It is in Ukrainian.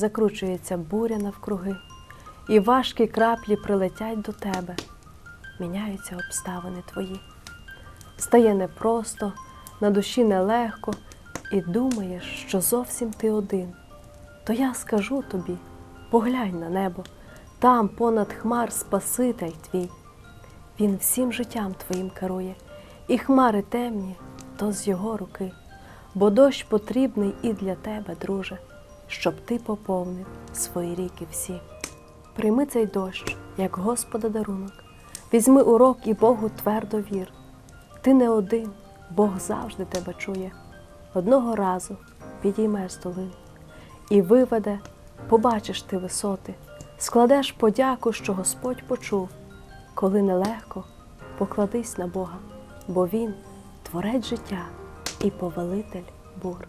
закручується буря навкруги, і важкі краплі прилетять до тебе, міняються обставини твої. Стає непросто, на душі нелегко, і думаєш, що зовсім ти один. То я скажу тобі, поглянь на небо, там понад хмар Спаситель твій. Він всім життям твоїм керує, і хмари темні, то з його руки, бо дощ потрібний і для тебе, друже, щоб ти поповнив свої ріки всі. Прийми цей дощ, як Господа дарунок, візьми урок і Богу твердо вір. Ти не один, Бог завжди тебе чує. Одного разу підіймеш з долини і виведе, побачиш ти висоти, складеш подяку, що Господь почув. Коли нелегко, покладись на Бога, бо Він творець життя і повелитель бур.